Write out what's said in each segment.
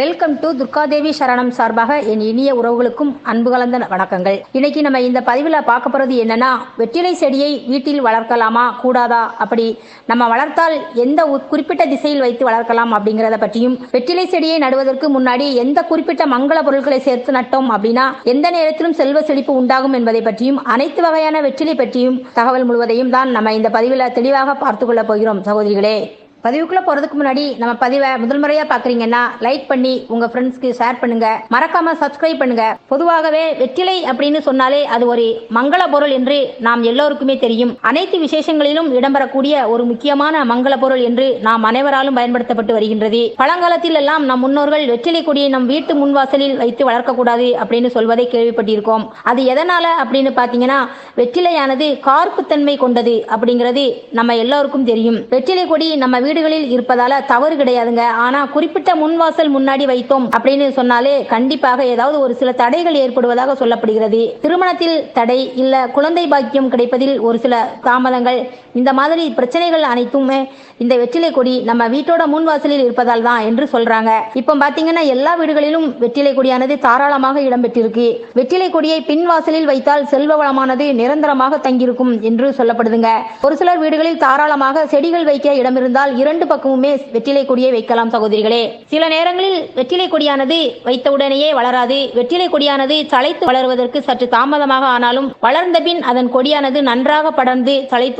Welcome to Durgadevi சரணம் சார்பாக என் இனிய உறவுகளுக்கும் அன்பு கலந்த வணக்கங்கள். இன்னைக்கு நம்ம இந்த பதிவில் பார்க்க போகிறது என்னன்னா வெற்றிலை செடியை வீட்டில் வளர்க்கலாமா கூடாதா? அப்படி நம்ம வளர்த்தால் எந்த உ- குறிப்பிட்ட திசையில் வைத்து வளர்க்கலாம் அப்படிங்கிறத பற்றியும் வெற்றிலை செடியை நடுவதற்கு முன்னாடி எந்த குறிப்பிட்ட மங்கள பொருட்களை சேர்த்து நட்டோம் அப்படின்னா எந்த நேரத்திலும் செல்வ செழிப்பு உண்டாகும் என்பதை பற்றியும் அனைத்து வகையான வெற்றிலை பற்றியும் தகவல் முழுவதையும் தான் நம்ம இந்த பதிவில் தெளிவாக பார்த்து கொள்ளப் போகிறோம் சகோதரிகளே. பதிவுக்குள்ள போறதுக்கு முன்னாடி நம்ம பதிவை முதல் முறையா பாக்குறீங்கன்னா லைக் பண்ணி உங்க ஃப்ரெண்ட்ஸ்க்கு ஷேர் பண்ணுங்க. மறக்காம சப்ஸ்கிரைப் பண்ணுங்க. பொதுவாகவே வெற்றிலை அப்படின்னு சொன்னாலே அது ஒரு மங்கள பொருள் என்று நாம் எல்லோருக்குமே தெரியும். அனைத்து விசேஷங்களிலும் இடம்பெறக்கூடிய ஒரு முக்கியமான மங்கள பொருள் என்று நாம் அனைவராலும் பயன்படுத்தப்பட்டு வருகின்றது. பழங்காலத்தில் எல்லாம் நம் முன்னோர்கள் வெற்றிலை கொடியை நம் வீட்டு முன்வாசலில் வைத்து வளர்க்கக்கூடாது அப்படின்னு சொல்வதை கேள்விப்பட்டிருக்கோம். அது எதனால அப்படின்னு பாத்தீங்கன்னா வெற்றிலையானது கார்ப்புத்தன்மை கொண்டது அப்படிங்கிறது நம்ம எல்லோருக்கும் தெரியும். வெற்றிலை கொடி நம்ம வீடுகளில் இருப்பதால தவறு கிடையாதுங்க. ஆனா குறிப்பிட்ட முன்வாசல் முன்னாடி வைத்தோம் அப்படின்னு சொன்னாலே கண்டிப்பாக ஏதாவது ஒரு சில தடைகள் ஏற்படுவதாக சொல்லப்படுகிறது. திருமணத்தில் தடை இல்ல குழந்தை பாக்கியம் கிடைப்பதில் ஒரு சில தாமதங்கள் இந்த மாதிரி பிரச்சனைகள் அனைத்துமே இந்த வெற்றிலை கொடி நம்ம வீட்டோட முன் வாசலில் இருப்பதால் தான் என்று சொல்றாங்க. இப்போ பாத்தீங்கன்னா எல்லா வீடுகளிலும் வெற்றிலை கொடியானது தாராளமாக இடம்பெற்றிருக்கு. வெற்றிலை கொடியை பின் வாசலில் வைத்தால் செல்வ வளமானது நிரந்தரமாக தங்கியிருக்கும் என்று சொல்லப்படுதுங்க. ஒரு சிலர் வீடுகளில் தாராளமாக செடிகள் வைக்க இடம் இருந்தால் இரண்டு பக்கமுமே வெற்றிலை கொடியை வைக்கலாம் சகோதரிகளே. சில நேரங்களில் வெற்றிலை கொடியானது வைத்தவுடனேயே வளராது. வெற்றிலை கொடியானது தழைத்து வளருவதற்கு சற்று தாமதமாக ஆனாலும் வளர்ந்த பின் அதன் கொடியானது நன்றாக படர்ந்து தலை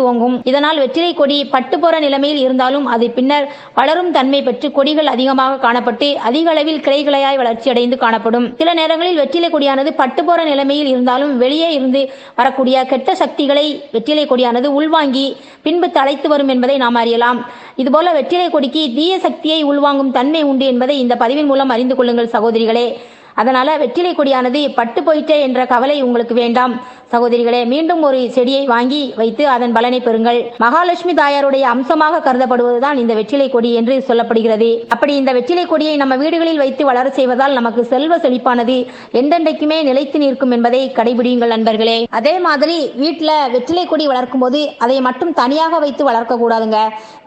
இதனால் வெற்றிலை கொடி பட்டு போற நிலைமையில் இருந்தாலும் அது பின்னர் வளரும் தன்மை பெற்று கொடிகள் அதிகமாக காணப்பட்டு அதிக அளவில் கிளைகிளையாய் வளர்ச்சி அடைந்து காணப்படும். சில நேரங்களில் வெற்றிலை கொடியானது பட்டு போற நிலைமையில் இருந்தாலும் வெளியே இருந்து வரக்கூடிய கெட்ட சக்திகளை வெற்றிலை கொடியானது உள்வாங்கி பின்பு தலைத்து வரும் என்பதை நாம் அறியலாம். இதுபோல வெற்றிலை கொடிக்கு தீய சக்தியை உள்வாங்கும் தன்மை உண்டு என்பதை இந்த பதிவின் மூலம் அறிந்து கொள்ளுங்கள் சகோதரிகளே. அதனால வெற்றிலை கொடியானது பட்டு போயிட்டே என்ற கவலை உங்களுக்கு வேண்டாம். சகோதரிகளே மீண்டும் ஒரு செடியை வாங்கி வைத்து அதன் பலனை பெறுங்கள். மகாலட்சுமி தாயாருடைய அம்சமாக கருதப்படுவதுதான் இந்த வெற்றிலை கொடி என்று சொல்லப்படுகிறது. அப்படி இந்த வெற்றிலை கொடியை நம்ம வீடுகளில் வைத்து வளர செய்வதால் நமக்கு செல்வ செழிப்பானது எந்தெண்டைக்குமே நிலைத்து நிற்கும் என்பதை கடைபிடியுங்கள் நண்பர்களே. அதே மாதிரி வீட்டில் வெற்றிலை கொடி வளர்க்கும் போது அதை மட்டும் தனியாக வைத்து வளர்க்க கூடாதுங்க.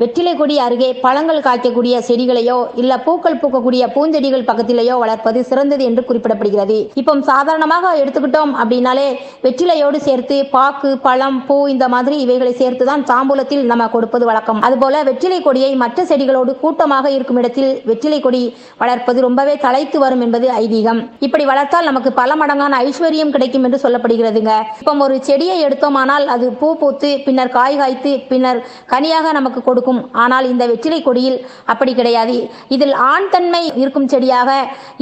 வெற்றிலை கொடி அருகே பழங்கள் காய்க்கக்கூடிய செடிகளையோ இல்ல பூக்கள் பூக்கக்கூடிய பூஞ்செடிகள் பக்கத்திலேயோ வளர்ப்பது சிறந்தது என்று குறிப்பிடப்படுகிறது. இப்போ சாதாரணமாக எடுத்துக்கிட்டோம் அப்படின்னாலே வெற்றிலையோடு சேர்த்து பாக்கு பழம் பூ இந்த மாதிரி இவைகளை சேர்த்து தான் தாம்பூலத்தில் நம்ம கொடுப்பது வழக்கம். அதுபோல வெற்றிலை கொடியை மற்ற செடிகளோடு கூட்டமாக இருக்கும் இடத்தில் வெற்றிலை கொடி வளர்ப்பது ரொம்பவே தலைத்து வரும் என்பது ஐதீகம். இப்படி வளர்த்தால் நமக்கு பல மடங்கான ஐஸ்வர்யம் கிடைக்கும் என்று சொல்லப்படுகிறதுங்க. இப்போ ஒரு செடியை எடுத்தோமானால் அது பூ பூத்து பின்னர் காய் காய்த்து பின்னர் கனியாக நமக்கு கொடுக்கும். ஆனால் இந்த வெற்றிலை கொடியில் அப்படி கிடையாது. இதில் ஆண் தன்மை இருக்கும் செடியாக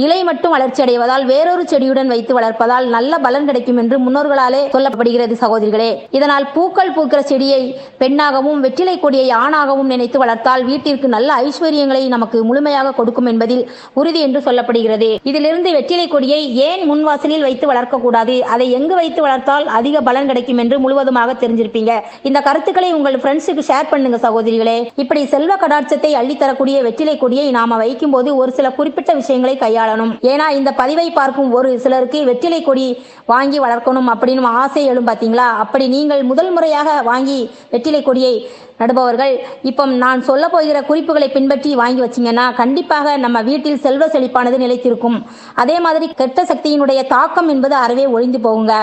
இலை மட்டும் வளர்ச்சி வளர்ச்சியடைவதால் வேறொரு செடியுடன் வைத்து வளர்ப்பதால் நல்ல பலன் கிடைக்கும் என்று முன்னோர்களாலே சொல்லப்படுகிறது சகோதரிகளே. இதனால் பூக்கள் பூக்கிற செடியை பெண்ணாகவும் வெற்றிலை கொடியை ஆணாகவும் நினைத்து வளர்த்தால் வீட்டிற்கு நல்ல ஐஸ்வர்யங்களை நமக்கு முழுமையாக கொடுக்கும் என்பதில் உறுதி என்று சொல்லப்படுகிறது. இதிலிருந்து வெற்றிலை கொடியை ஏன் முன்வாசலில் வைத்து வளர்க்கக்கூடாது? அதை எங்கு வைத்து வளர்த்தால் அதிக பலன் கிடைக்கும் என்று முழுவதுமாக தெரிஞ்சிருப்பீங்க. இந்த கருத்துக்களை உங்கள் ஃப்ரெண்ட்ஸுக்கு ஷேர் பண்ணுங்க சகோதரிகளே. இப்படி செல்வ கடாட்சத்தை அள்ளித்தரக்கூடிய வெற்றிலை கொடியை நாம வைக்கும்போது ஒரு சில குறிப்பிட்ட விஷயங்களை கையாளணும். ஏன்னா இந்த பதிவை பார்க்கும் ஒரு சிலருக்கு வெற்றிலை கொடி வாங்கி வளர்க்கணும் அப்படின்னு ஆசை எழும் பார்த்தீங்களா அப்படி நீங்கள் முதல் முறையாக வாங்கி வெற்றிலை கொடியை நடுபவர்கள் இப்போ நான் சொல்ல போகிற குறிப்புகளை பின்பற்றி வாங்கி வச்சீங்கன்னா கண்டிப்பாக நம்ம வீட்டில் செல்வ செழிப்பானது நிலைத்திருக்கும். அதே மாதிரி கெட்ட சக்தியினுடைய தாக்கம் என்பது அறவே ஒழிந்து போகுங்க.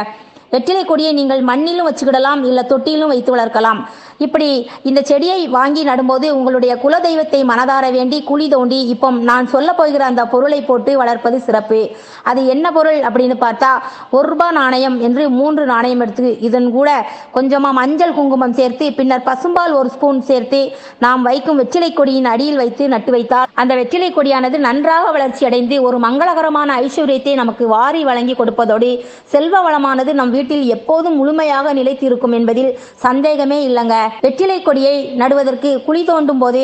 வெற்றிலை கொடியை நீங்கள் மண்ணிலும் வச்சுக்கிடலாம் இல்லை தொட்டியிலும் வைத்து வளர்க்கலாம். இப்படி இந்த செடியை வாங்கி நடும்போது உங்களுடைய குலதெய்வத்தை மனதார வேண்டி குழி தோண்டி இப்போ நான் சொல்ல போகிற அந்த பொருளை போட்டு வளர்ப்பது சிறப்பு. அது என்ன பொருள் அப்படின்னு பார்த்தா ஒரு ரூபாய் நாணயம் என்று மூன்று நாணயம் எடுத்து இதன் கூட கொஞ்சமாக மஞ்சள் குங்குமம் சேர்த்து பின்னர் பசும்பால் ஒரு ஸ்பூன் சேர்த்து நாம் வைக்கும் வெற்றிலை கொடியின் அடியில் வைத்து நட்டு வைத்தால் அந்த வெற்றிலை கொடியானது நன்றாக வளர்ச்சி அடைந்து ஒரு மங்களகரமான ஐஸ்வர்யத்தை நமக்கு வாரி வழங்கி கொடுப்பதோடு செல்வ வளமானது நம் வீட்டில் எப்போதும் முழுமையாக நிலைத்திருக்கும் என்பதில் சந்தேகமே இல்லைங்க. வெற்றிலை கொடியை நடுவதற்கு குழி தோண்டும் போது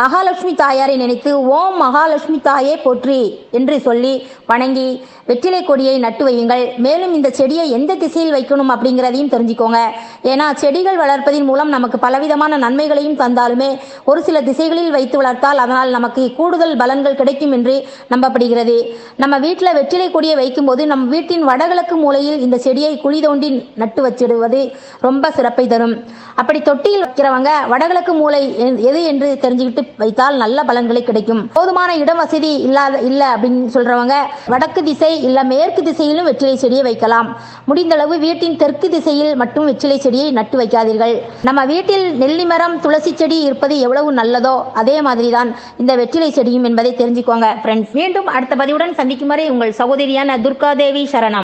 மகாலட்சுமி தாயாரை நினைத்து ஓம் மகாலட்சுமி தாயே போற்றி என்று சொல்லி வணங்கி வெற்றிலை கொடியை நட்டு வையுங்கள். மேலும் இந்த செடியை எந்த திசையில் வைக்கணும் அப்படிங்கிறதையும் தெரிஞ்சுக்கோங்க. ஏன்னா செடிகள் வளர்ப்பதின் மூலம் நமக்கு பலவிதமான நன்மைகளையும் தந்தாலுமே ஒரு சில திசைகளில் வைத்து வளர்த்தால் அதனால் நமக்கு கூடுதல் பலன்கள் கிடைக்கும் என்று நம்பப்படுகிறது. நம்ம வீட்டில் வெற்றிலை கொடியை வைக்கும்போது நம் வீட்டின் வடகிழக்கு மூலையில் இந்த செடியை குழி தோண்டி நட்டு வச்சிடுவது ரொம்ப சிறப்பை தரும். அப்படி தொட்டியில் வைக்கிறவங்க வடகிழக்கு மூலை எது என்று தெரிஞ்சுக்கிட்டு நட்டு வைத்தால் நல்ல பலன்களை கிடைக்கும். போதுமான இடம் வசதி இல்லாத இல்ல அப்படின்னு சொல்றவங்க வடக்கு திசை இல்ல மேற்கு திசையிலும் வெற்றிலை செடியை வைக்கலாம். முடிந்தளவு வீட்டின் தெற்கு திசையில் மட்டும் வெற்றிலை செடியை நட்டு வைக்காதீர்கள். நம்ம வீட்டில் நெல்லி மரம் துளசி செடி இருப்பது எவ்வளவு நல்லதோ அதே மாதிரி தான் இந்த வெற்றிலை செடியும் என்பதை தெரிஞ்சுக்கோங்க ஃப்ரெண்ட்ஸ் மீண்டும் அடுத்த பதிவுடன் சந்திக்கும் வரை உங்கள் சகோதரியான துர்காதேவி சரணம்.